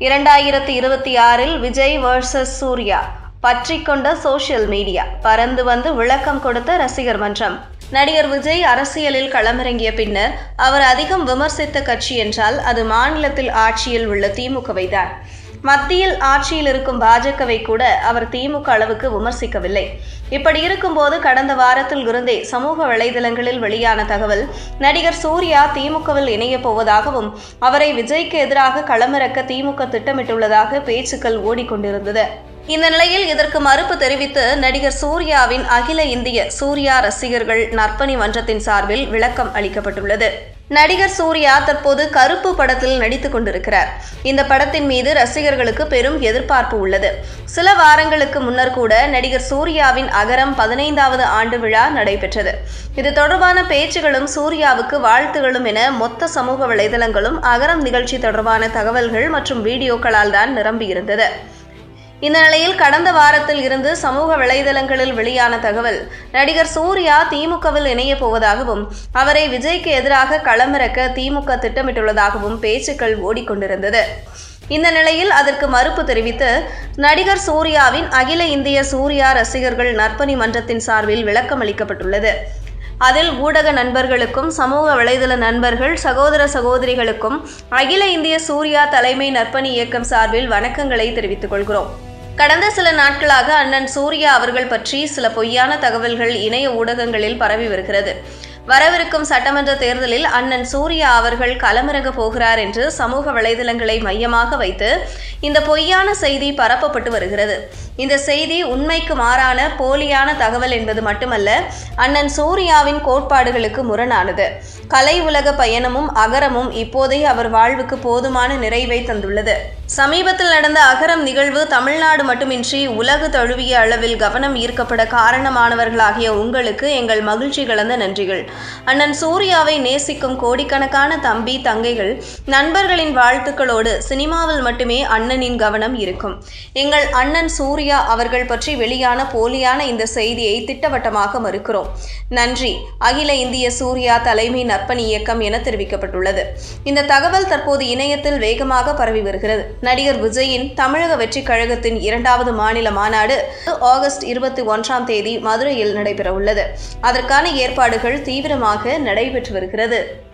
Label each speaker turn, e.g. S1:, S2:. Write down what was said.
S1: இரண்டாயிரத்தி இருபத்தி ஆறில் விஜய் வர்சஸ் சூர்யா பற்றி கொண்ட சோஷியல் மீடியா பறந்து வந்து விளக்கம் கொடுத்த ரசிகர் மன்றம். நடிகர் விஜய் அரசியலில் களமிறங்கிய பின்னர் அவர் அதிகம் விமர்சித்த கட்சி என்றால் அது மாநிலத்தில் ஆட்சியில் உள்ள திமுகவை தான் மத்தியில் ஆட்சியில் இருக்கும் பாஜகவை கூட அவர் திமுக அளவுக்கு விமர்சிக்கவில்லை. இப்படி இருக்கும்போது கடந்த வாரத்தில் இருந்தே சமூக வலைதளங்களில் வெளியான தகவல் நடிகர் சூர்யா திமுகவில் இணையப் போவதாகவும் அவரை விஜய்க்கு எதிராக களமிறக்க திமுக திட்டமிட்டுள்ளதாக பேச்சுக்கள் ஓடிக்கொண்டிருந்தது. இந்த நிலையில் இதற்கு மறுப்பு தெரிவித்து நடிகர் சூர்யாவின் அகில இந்திய சூர்யா ரசிகர்கள் நற்பணி மன்றத்தின் சார்பில் விளக்கம் அளிக்கப்பட்டுள்ளது. நடிகர் சூர்யா தற்போது கருப்பு படத்தில் நடித்துக் கொண்டிருக்கிறார். இந்த படத்தின் மீது ரசிகர்களுக்கு பெரும் எதிர்பார்ப்பு உள்ளது. சில வாரங்களுக்கு முன்னர் கூட நடிகர் சூர்யாவின் அகரம் பதினைந்தாவது ஆண்டு விழா நடைபெற்றது. இது தொடர்பான பேச்சுகளும் சூர்யாவுக்கு வாழ்த்துகளும் என மொத்த சமூக வலைதளங்களும் அகரம் நிகழ்ச்சி தொடர்பான தகவல்கள் மற்றும் வீடியோக்களால் தான் நிரம்பியிருந்தது. இந்த நிலையில் கடந்த வாரத்தில் இருந்து சமூக வலைதளங்களில் வெளியான தகவல் நடிகர் சூர்யா திமுகவில் இணையப் போவதாகவும் அவரை விஜய்க்கு எதிராக களமிறக்க திமுக திட்டமிட்டுள்ளதாகவும் பேச்சுக்கள் ஓடிக்கொண்டிருந்தது. இந்த நிலையில் அதற்கு மறுப்பு தெரிவித்து நடிகர் சூர்யாவின் அகில இந்திய சூர்யா ரசிகர்கள் நற்பணி மன்றத்தின் சார்பில் விளக்கம் அளிக்கப்பட்டுள்ளது அதில் ஊடக நண்பர்களுக்கும் சமூக வலைதள நண்பர்கள் சகோதர சகோதரிகளுக்கும் அகில இந்திய சூர்யா தலைமை நற்பணி இயக்கம் சார்பில் வணக்கங்களை தெரிவித்துக் கொள்கிறோம். கடந்த சில நாட்களாக அண்ணன் சூர்யா அவர்கள் பற்றி சில பொய்யான தகவல்கள் இணைய ஊடகங்களில் பரவி வருகிறது. வரவிருக்கும் சட்டமன்ற தேர்தலில் அண்ணன் சூர்யா அவர்கள் களமிறங்க போகிறார் என்று சமூக வலைதளங்களை மையமாக வைத்து இந்த பொய்யான செய்தி பரப்பப்பட்டு வருகிறது. இந்த செய்தி உண்மைக்கு மாறான போலியான தகவல் என்பது மட்டுமல்ல அண்ணன் சூர்யாவின் கோட்பாடுகளுக்கு முரணானது. கலை உலக பயணமும் அகரமும் இப்போதே அவர் வாழ்வுக்கு போதுமான நிறைவை தந்துள்ளது. சமீபத்தில் நடந்த அகரம் நிகழ்வு தமிழ்நாடு மட்டுமின்றி உலகு தழுவிய அளவில் கவனம் ஈர்க்கப்பட காரணமானவர்களாகிய உங்களுக்கு எங்கள் மகிழ்ச்சி கலந்த நன்றிகள். அண்ணன் சூர்யாவை நேசிக்கும் கோடிக்கணக்கான தம்பி தங்கைகள் நண்பர்களின் வாழ்த்துக்களோடு சினிமாவில் மட்டுமே அண்ணனின் கவனம் இருக்கும். எங்கள் அண்ணன் சூர்யா அவர்கள் பற்றி வெளியான போலியான இந்த செய்தியை திட்டவட்டமாக மறுக்கிறோம். நன்றி. அகில இந்திய சூர்யா தலைமை நற்பணி இயக்கம் என தெரிவிக்கப்பட்டுள்ளது. இந்த தகவல் தற்போது இணையத்தில் வேகமாக பரவி வருகிறது. நடிகர் விஜயின் தமிழக வெற்றிக் கழகத்தின் இரண்டாவது மாநில மாநாடு ஆகஸ்ட் இருபத்தி ஒன்றாம் தேதி மதுரையில் நடைபெறவுள்ளது. அதற்கான ஏற்பாடுகள் தீவிர தீவிரமாக நடைபெற்று வருகிறது.